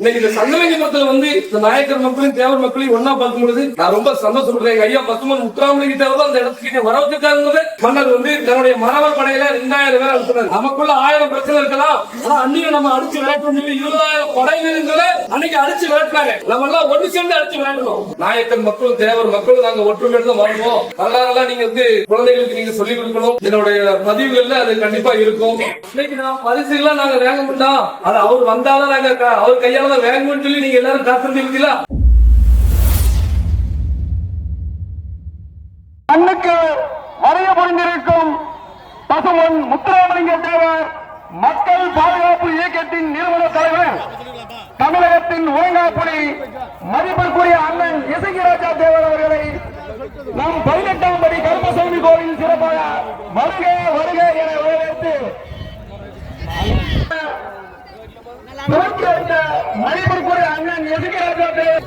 இன்னைக்கு இந்த சங்கலிங்க மக்கள் வந்து இந்த நாயக்கர் மக்களையும் தேவர் மக்களையும் ஒன்னா பார்க்கும் பொழுது நான் ரொம்ப சந்தோஷப்படுறேன். எங்க ஐயா பசுமன் முத்துராமலிங்க தேவர் தான் அந்த இடத்துக்கு வர வச்சிருக்காங்க மன்னர் வந்து தன்னுடைய மரவர் படையில ரெண்டாயிரம் பேர் அனுப்புறாரு நமக்குள்ள ஆயிரம் பிரச்சனை இருக்கலாம். ஆனா அன்னையும் நம்ம அடிச்சு விளையாட்டு இருபதாயிரம் படையினர்களை அன்னைக்கு அடிச்சு விளையாட்டுறாங்க நம்ம எல்லாம் ஒண்ணு சேர்ந்து அடிச்சு விளையாடணும் நாயக்கர் மக்களும் தேவர் மக்களும் நாங்க ஒற்றுமை தான் வாழ்வோம். வரலாறுலாம் நீங்க வந்து குழந்தைகளுக்கு நீங்க சொல்லிக் கொடுக்கணும். என்னுடைய பதிவுகள்ல அது கண்டிப்பா இருக்கும். இன்னைக்கு நான் பரிசுலாம் நாங்க வேங்க மாட்டோம். அது அவர் வந்தாலும் நாங்க அவர் கையால தான் வேங்கணும்னு சொல்லி நீங்க எல்லாரும் காத்திருந்தீங்களா மண்ணுக்கு மறைய புரிந்திருக்கும் பசுமன் முத்துராமலிங்க தேவர் மக்கள் பாதுகாப்பு இயக்கத்தின் நிறுவன தலைவர் தமிழகத்தின் ஒழுங்காப்புலி மதிப்பிற்குரிய அண்ணன் இசைராஜா தேவர் அவர்களை நாம் பதினெட்டாம் துவக்கி வைத்த மதிப்பிற்குரிய அண்ணன் இசைராஜா தேவர்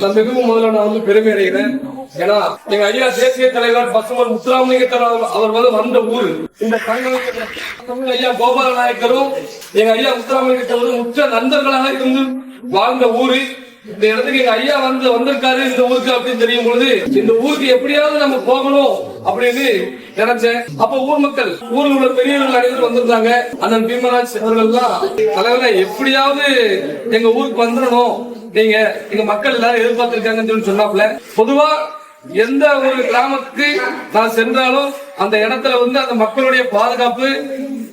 நான் மிகவும் முதல்ல நான் வந்து பெருமை அடைகிறேன். ஏன்னா எங்க ஐயா தேசிய தலைவர் பசுமன் முத்துராமலிங்க தலைவர் அவர் வந்து வந்த ஊர். இந்த தமிழ் ஐயா கோபால நாயக்கரும் எங்க ஐயா முத்துராமலிங்க தலைவரும் உச்ச நண்பர்களாக இருந்து வாழ்ந்த ஊரு. இந்த இடத்துக்கு எங்க ஐயா வந்து வந்திருக்காரு இந்த ஊருக்கு அப்படின்னு தெரியும் பொழுது இந்த ஊருக்கு எப்படியாவது நம்ம போகணும் அப்படின்னு நினைச்சேன். அப்ப ஊர் மக்கள் ஊரில் உள்ள பெரியவர்கள் அனைவரும் வந்திருந்தாங்க. அண்ணன் பீமராஜ் அவர்கள் எல்லாம் தலைவரை எப்படியாவது எங்க ஊருக்கு வந்துடணும். நீங்க இங்க மக்கள் எல்லாரும் எதிர்பார்த்திருக்காங்கன்னு சொல்லி சொன்னாப்ல பொதுவா எந்த ஒரு கிராமத்துக்கு நான் சென்றாலும் அந்த இடத்துல வந்து அந்த மக்களுடைய பாதுகாப்பு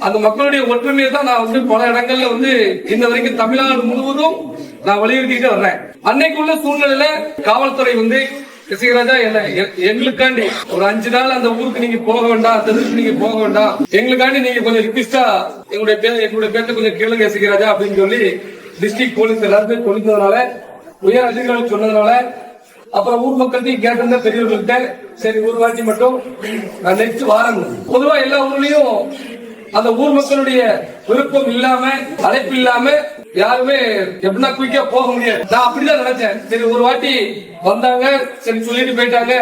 அந்த மக்களுடைய ஒற்றுமையை தான் நான் வந்து பல இடங்கள்ல வந்து இந்த வரைக்கும் தமிழ்நாடு முழுவதும் நான் வலியுறுத்திட்டு வர்றேன். அன்னைக்குள்ள சூழ்நிலையில காவல்துறை வந்து இசைராஜா என்ன எ- எங்களுக்காண்டி ஒரு அஞ்சு நாள் அந்த ஊருக்கு நீங்க போக வேண்டாம் அந்த இதுக்கு நீங்க போக வேண்டாம். எங்களுக்காண்டி நீங்க கொஞ்சம் ரிக்வெஸ்டா எங்களுடைய பேர் எங்களுடைய பேர்த்த கொஞ்சம் கேளுங்க இசைராஜா அப்படின்னு சொல்லி டிஸ்ட்ரிக்ட் போலீஸ் எல்லாருமே சொல்லித்ததுனால உயர் அதிகாரிகள் சொன்னதுனால அப்புறம் ஊர் மக்கள்கிட்ட கேட்டிருந்த பெரியவர்கள்ட்ட சரி ஒரு வாட்டி மட்டும் நான் நெக்ஸ்ட் வாரம் பொதுவா எல்லா ஊர்லயும் அந்த ஊர் மக்களுடைய விருப்பம் இல்லாம அழைப்பு இல்லாம யாருமே எப்படின்னா குயிக்கா போக முடியாது. நான் அப்படிதான் நினைச்சேன். சரி ஒரு வாட்டி வந்தாங்க சரி சொல்லிட்டு போயிட்டாங்க.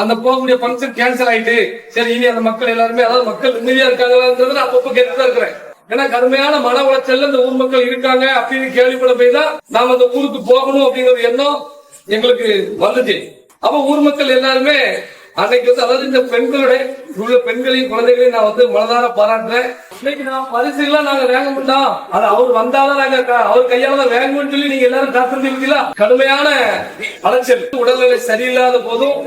அந்த போகக்கூடிய ஃபங்க்ஷன் கேன்சல் ஆயிட்டு சரி இனி அந்த மக்கள் எல்லாருமே அதாவது மக்கள் நிம்மதியா இருக்காங்களான்றது நான் அப்பப்ப கேட்டுதான் இருக்கிறேன். ஏன்னா கடுமையான மன உளைச்சல்ல இந்த ஊர் மக்கள் இருக்காங்க அப்படின்னு கேள்விப்பட போய் தான் நாம அந்த ஊருக்கு போகணும் அப்படிங்கிற எண்ணம் எங்களுக்கு வந்துச்சு. அப்ப ஊர் மக்கள் எல்லாருமே அன்னைக்கு வந்து அதாவது இந்த பெண்களுடைய உள்ள பெண்களையும் குழந்தைகளையும் நான் வந்து மனதார பாராட்டுறேன். இன்னைக்கு நான் பரிசுலாம் நாங்க வேங்க மாட்டோம். அது அவர் வந்தாலும் நாங்க அவர் கையால தான் சொல்லி நீங்க எல்லாரும் காத்திருந்தீங்களா கடுமையான அலைச்சல். உடல்நிலை சரியில்லாத போதும்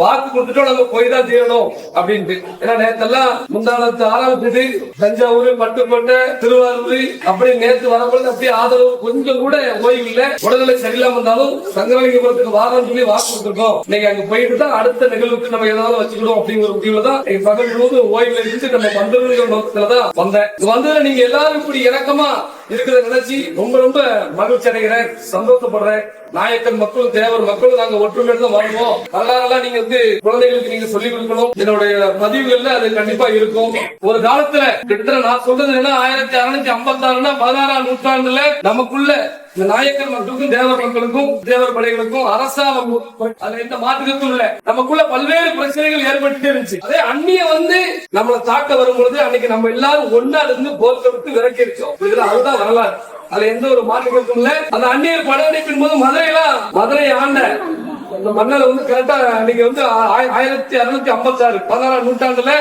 வாக்கு கொடுத்துட்டோம் நம்ம போய் தான் தீரணும் அப்படின்ட்டு. ஏன்னா நேத்தெல்லாம் முந்தாளத்து ஆறாம் தேதி தஞ்சாவூர் பட்டுக்கோட்டை திருவாரூர். அப்படி நேத்து வரப்பொழுது அப்படியே ஆதரவு கொஞ்சம் கூட ஓய்வு இல்ல. உடல்நிலை சரியில்லாம இருந்தாலும் சங்கரலிங்கபுரத்துக்கு வாரம் சொல்லி வாக்கு கொடுத்துருக்கோம். இன்னைக்கு அங்க போயிட்டு தான் அடுத்த நிகழ்வுக்கு நம்ம ஏதாவது வச்சுக்கணும் அப்படிங்கிற முடிவுல தான் பகல் முழுவதும் ஓய்வுல இருந்து நம்ம பண்றதுங்கிற நோக்கத்துல தான் வந்தேன். வந்து வந்ததுல நீங்க எல்லாரும் இப்படி இறக்கமா இருக்கிறத நினைச்சி ரொம்ப ரொம்ப மகிழ்ச்சி அடைகிறேன். சந்தோஷப்படுறேன். நாயக்கன் மக்களும் தேவர் மக்களும் நாங்க ஒற்றுமையோடு தான் வாழ்வோம். வரலாறுலாம் நீங்க வந்து குழந்தைகளுக்கு நீங்க சொல்லிக் கொடுக்கணும். என்னுடைய பதிவுகள்ல அது கண்டிப்பா இருக்கும். ஒரு காலத்துல கிட்டத்தட்ட நான் சொல்றது என்ன ஆயிரத்தி அறுநூத்தி ஐம்பத்தி ஆறுனா பதினாறாம் நூற்றாண்டுல நமக்குள்ள இந்த நாயக்கர் மக்களுக்கும் தேவர் மக்களுக்கும் தேவர் படைகளுக்கும் அரசாங்கம் அதுல எந்த மாற்றத்தும் இல்ல. நமக்குள்ள பல்வேறு பிரச்சனைகள் ஏற்பட்டுட்டே இருந்துச்சு. அதே அந்நிய வந்து நம்மளை தாக்க வரும்பொழுது அன்னைக்கு நம்ம எல்லாரும் ஒன்னா இருந்து போர்த்தெடுத்து விரக்கிருச்சோம் இதுல அதுதான் வரலாறு அதுல எந்த ஒரு மாற்றங்களுக்கும் இல்ல. அந்த அந்நியர் படையெடுப்பின் போது மதுரையெல்லாம் மதுரை ஆண்ட அந்த மன்னர் வந்து கரெக்டா நீங்க வந்து ஆயிரத்தி அறுநூத்தி ஐம்பத்தி ஆறு பதினாறாம் நூற்றாண்டுல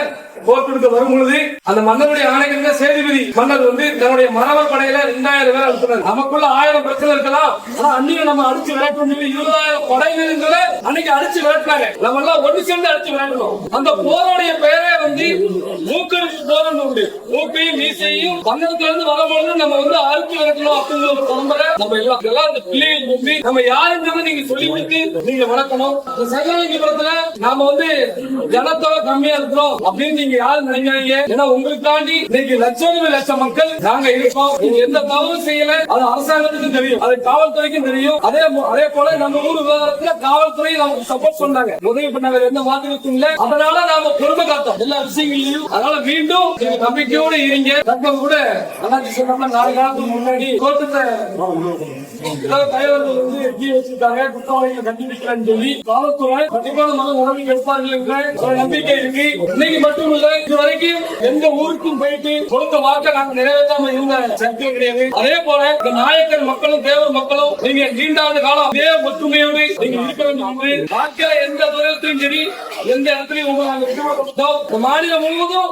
போர் கொடுக்க வரும் பொழுது அந்த மன்னனுடைய ஆணைகள் சேதுபதி மன்னர் வந்து தன்னுடைய மரவர் படையில ரெண்டாயிரம் பேர் அனுப்புனார். நமக்குள்ள ஆயிரம் பிரச்சனை இருக்கலாம். ஆனா அன்னைக்கு நம்ம அடிச்சு விளையாட்டு இருபதாயிரம் படையினர்களை அன்னைக்கு அடிச்சு விளையாட்டாங்க நம்ம எல்லாம் ஒன்று சேர்ந்து அடிச்சு விளையாடணும் அந்த போருடைய பெயரே வந்து மூக்கருக்கு போரன் உண்டு. மூக்கையும் மீசையும் பந்தத்துல இருந்து வரும்பொழுது நம்ம வந்து அறுத்து விளக்கணும் அப்படிங்கிற ஒரு பரம்பரை நம்ம எல்லாம். எல்லாம் அந்த பிள்ளைகள் வந்து நம்ம யாருங்கிறத நீங்க சொல்லி கொடுத்து நீங்க வளர்க்கணும். இந்த நாம வந்து ஜனத்தோட கம்மியா இருக்கிறோம் அப்படின்னு நீங்க யாரும் நினைக்காதீங்க ஏன்னா உங்களுக்கு தாண்டி இன்னைக்கு லட்சம் லட்சம் மக்கள் நாங்க இருக்கோம். நீங்க எந்த தவறும் செய்யல. அது அரசாங்கத்துக்கு தெரியும். அது காவல்துறைக்கும் தெரியும். அதே அதே போல நம்ம ஊர் விவகாரத்துல காவல்துறை நமக்கு சப்போர்ட் பண்ணாங்க உதவி பண்ணாங்க. எந்த மாற்றத்துக்கும் இல்ல. அதனால நாம பொறுமை காத்தோம். எல்லா விஷயங்களையும் அதனால மீண்டும் நீங்க நம்பிக்கையோட இருங்க. தப்ப கூட அண்ணாச்சி சொன்ன நாலு காலத்துக்கு முன்னாடி கோட்டத்தை தலைவர்கள் வந்து எட்டி வச்சிருக்காங்க. குற்றவாளிகளை கண்டுபிடிக்கலன்னு சொல்லி காவல்துறை கண்டிப்பான மன உணவு எடுப்பார்கள் என்ற நம்பிக்கை இருக்கு. இன்னைக்கு மட்டும் இல்ல இது வரைக்கும் எந்த ஊருக்கும் போயிட்டு கொடுத்த வாக்கை நாங்க நிறைவேற்றாம இருந்த சத்தியம் கிடையாது. அதே போல இந்த நாயக்கர் மக்களும் தேவர் மக்களும் நீங்க நீண்டாண்டு காலம் இதே ஒற்றுமையோடு நீங்க இருக்க வேண்டும் என்று எந்த துறையிலும் சரி எந்த இடத்துலயும் நாங்க இந்த மாநிலம் முழுவதும்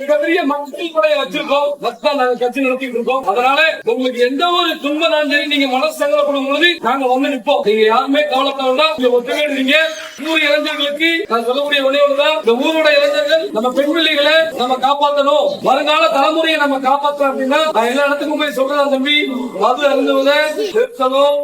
மிகப்பெரிய மக்கள் படையை வச்சிருக்கோம். வச்சுதான் நாங்க கட்சி நடத்திட்டு இருக்கோம். அதனால உங்களுக்கு எந்த ஒரு துன்பம் சரி நீங்க மனசு சங்கடப்படும் பொழுது நாங்க வந்து நிற்போம். நீங்க யாருமே கவலைப்படா நீங்க ஒத்துமே இருந்தீங்க. ஊர் இளைஞர்களுக்கு நான் சொல்லக்கூடிய ஒரே இந்த ஊரோட இளைஞர்கள் நம்ம பெண் பிள்ளைகளை நம்ம காப்பாற்றணும் வருங்கால தலைமுறையை நம்ம காப்பாற்றணும் அப்படின்னா நான் எல்லா இடத்துக்கும் போய் சொல்றேன் தம்பி. மது அருந்துவதை நிறுத்தணும்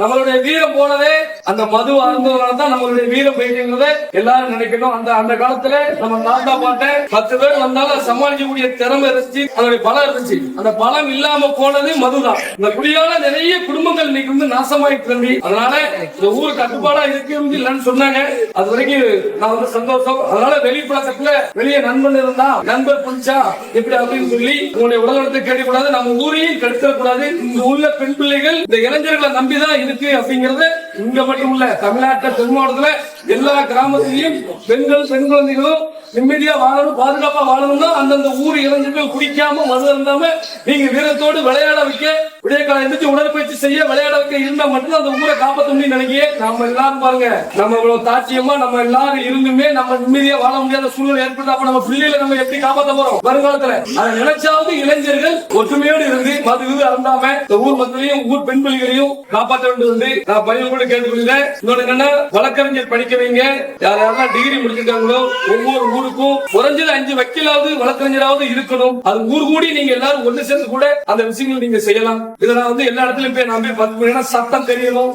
நம்மளுடைய வீரம் போனதே அந்த மது அருந்துவதால தான் நம்மளுடைய வீர போயிட்டுங்கிறத எல்லாரும் நினைக்கணும். அந்த அந்த காலத்துல நம்ம தாத்தா பாட்டேன் பத்து பேர் வந்தாலும் சமாளிக்கக்கூடிய திறமை இருந்துச்சு. அதனுடைய பலம் இருந்துச்சு. அந்த பலம் இல்லாம போனது மதுதான். இந்த குடியால நிறைய குடும்பங்கள் இன்னைக்கு வந்து நாசமாயிட்டு தம்பி. அதனால இந்த ஊரு கட்டுப்பாடா இருக்கு இல்லைன்னு சொன்னாங்க. அது வரைக்கும் நான் வந்து சந்தோஷம். அதனால வெளிப்பழக்கத்துல வெளியே நண்பன் இருந்தா நண்பர் புடிச்சா எப்படி அப்படின்னு சொல்லி உங்களுடைய உடல்நலத்தை கேட்கக்கூடாது நம்ம ஊரையும் கெடுத்துடக்கூடாது இங்க உள்ள பெண் பிள்ளைகள் இந்த இளைஞர்களை நம்பிதான் இருக்கு அப்படிங்கறது இங்க மட்டும் இல்ல தமிழ்நாட்டில் தென் மாவட்டத்துல எல்லா கிராமத்திலையும் பெண்கள் பெண் குழந்தைகளும் நிம்மதியா வாழணும் பாதுகாப்பா வாழணும்னா அந்தந்த ஊர் இளைஞர்கள் குடிக்காம மது இருந்தாம நீங்க வீரத்தோடு விளையாட வைக்க விடிய காலம் எந்திரிச்சு உடற்பயிற்சி செய்ய விளையாட வைக்க இருந்தா மட்டும் அந்த ஊரை காப்பாற்ற முடியும் நினைக்கிய நம்ம எல்லாரும் பாருங்க நம்ம இவ்வளவு தாட்சியமா நம்ம எல்லாரும் இருந்துமே நம்ம நிம்மதியா வாழ முடியாத சூழ்நிலை ஏற்படுத்த அப்ப நம்ம பிள்ளைகளை நம்ம எப்படி காப்பாற்ற போறோம்? வருங்காலத்துல. அதை நினைச்சாவது இளைஞர்கள் ஒற்றுமையோடு இருந்து மது இது அருந்தாம இந்த ஊர் மக்களையும் ஊர் பெண் பிள்ளைகளையும் காப்பாற்ற வேண்டியது வந்து நான் பையன் கூட கேட்டுக்கொள்கிறேன். இன்னொரு என்னன்னா வழக்கறிஞர் படிக்க வைங்க. யார் யாரெல்லாம் டிகிரி முடிச்சிருக்காங்களோ ஒவ்வொரு ஊருக்கும் குறைஞ்சது அஞ்சு வக்கீலாவது வழக்கறிஞராவது இருக்கணும். அது ஊர் கூடி நீங்க எல்லாரும் ஒண்ணு சேர்ந்து கூட அந்த விஷயங்கள் நீங்க செய்யலாம். இதை நான் வந்து எல்லா இடத்துலயும் போய் நான் போய் தெரியணும்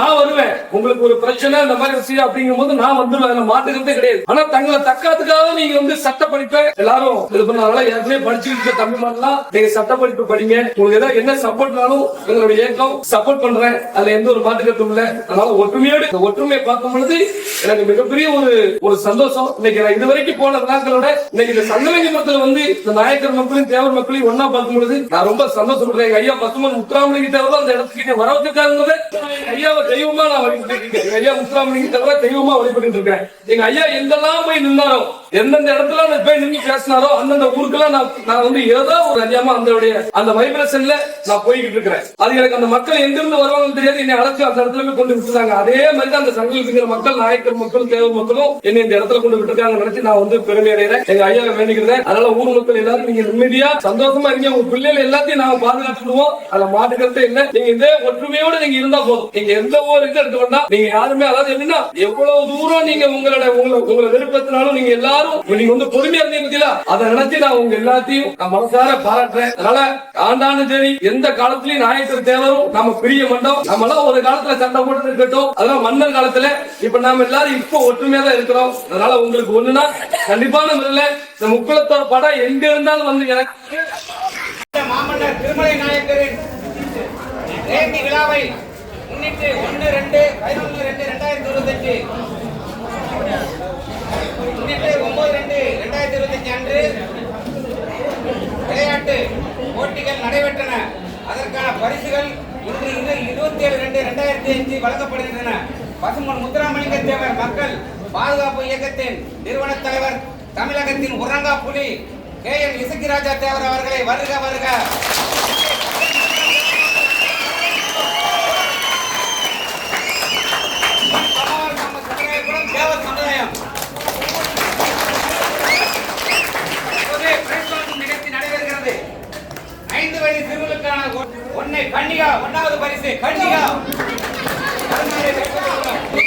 நான் வருவேன். உங்களுக்கு ஒரு பிரச்சனை இந்த மாதிரி விஷயம் அப்படிங்கும் போது நான் வந்துடுவேன் மாட்டுக்கிறதே கிடையாது. ஆனா தங்களை தக்காத்துக்காக நீங்க வந்து சட்ட படிப்பை எல்லாரும் இது பண்ணால ஏற்கனவே படிச்சுட்டு இருக்க தம்பி மாதிரிலாம் நீங்க சட்ட படிப்பு படிங்க. உங்களுக்கு ஏதாவது என்ன சப்போர்ட்னாலும் எங்களுடைய இயக்கம் சப்போர்ட் பண்றேன். அதுல எந்த ஒரு மாற்று இல்ல. அதனால ஒற்றுமையோடு ஒற்றுமையை பார்க்கும் பொழுது எனக்கு மிகப்பெரிய ஒரு ஒரு சந்தோஷம். இன்னைக்கு நான் இது வரைக்கும் போன விழாக்களோட இன்னைக்கு இந்த வந்து இந்த நாயக்கர் மக்களையும் தேவர் மக்களையும் ஒன்னா பார்க்கும் பொழுது நான் ரொம்ப சந்தோஷப்படுறேன். எங்க ஐயா பசுமன் முத்துராமலிங்க தேவர் அந்த இடத்துக்கு வர வச்சிருக்காங்க ஐயாவை தெய்வமா நான் வழிபட்டு இருக்கேன் ஐயா முத்துராமலிங்க தேவர் தெய்வமா வழிபட்டு இருக்கேன் எங்க ஐயா எங்கெல்லாம் போய் நின்னாரோ எந்தெந்த இடத்துல நான் போய் நின்று பேசினாரோ அந்தந்த ஊருக்கெல்லாம் நான் நான் வந்து ஏதோ ஒரு அறியாம அந்த அந்த வைப்ரேஷன்ல நான் போய்கிட்டு இருக்கிறேன். அது எனக்கு அந்த மக்கள் எங்கிருந்து வருவாங்கன்னு தெரியாது. என்னை அழைச்சு அந்த இடத்துல போய் கொண்டு விட்டுருக்காங்க அதே மாதிரி தான் அந்த சங்கத்தில் மக்கள் நாயக்கர் மக்களும் தேவர் மக்களும் என்னை இந்த இடத்துல கொண்டு விட்டுருக்காங்க நினைச்சு நான் வந்து பெருமை அடைகிறேன். எங்க ஐயாவை வேண்டிக்கிறேன். அதனால ஊர் மக்கள் எல்லாரும் நீங்க நிம்மதியா சந்தோஷமா இருங்க. உங்க பிள்ளைகள் எல்லாத்தையும் நாங்க பாதுகாத்துடுவோம் அதுல மாட்டுக்கிறதே இல்ல. நீங்க இதே ஒற்றுமையோட நீங்க இருந்தா போதும். நீங்க எந்த ஒரு இது எடுத்து நீங்க யாருமே அதாவது எப்படின்னா எவ்வளவு தூரம் நீங்க உங்களோட உங்களை உங்களை விருப்பத்தினாலும் நீங்க எல்லாரும் நீங்க வந்து பொறுமையா இருந்தீங்க அதை நினைச்சு நான் உங்க எல்லாத்தையும் நான் மனசார பாராட்டுறேன். அதனால ஆண்டாலும் சரி எந்த காலத்திலயும் நாயக்கர் தேவரும் நம்ம பிரிய நம்ம எல்லாம் ஒரு காலத்துல சண்டை போட்டு இருக்கட்டும். அதெல்லாம் மன்னர் காலத்துல. இப்ப நாம எல்லாரும் இப்போ ஒற்றுமையா தான் இருக்கிறோம். அதனால உங்களுக்கு ஒண்ணுனா கண்டிப்பான முறையில இந்த முக்குளத்தோட படம் எங்க இருந்தாலும் வந்து எனக்கு மாமன்னர் திருமலை நாயக்கரின் ஜெயந்தி விழாவை முன்னிட்டு ஒன்று ரெண்டு அஞ்சு வழங்கப்படுகின்றன. பசுமன் முத்துராமலிங்க தேவர் மக்கள் பாதுகாப்பு இயக்கத்தின் நிறுவன தலைவர் தமிழகத்தின் உரங்கா புலி கே. என் இசக்கிராஜா தேவர் அவர்களை வருக வருக. நடைபெறுகிறது. ஐந்து வயது சிறுவர்களுக்கான ஒன்னை கண்ணிகா ஒன்னாவது பரிசு கண்ணிகா Come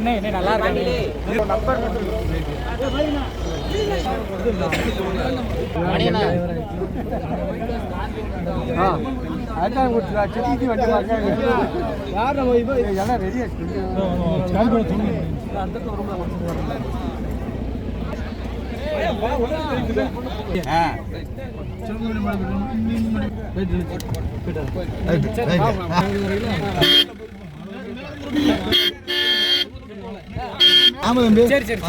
அண்ணே என்ன நல்லா இருக்காங்க நம்பர் அதான் கொடுத்துருக்கா ஆமா தம்பி. சரி சரி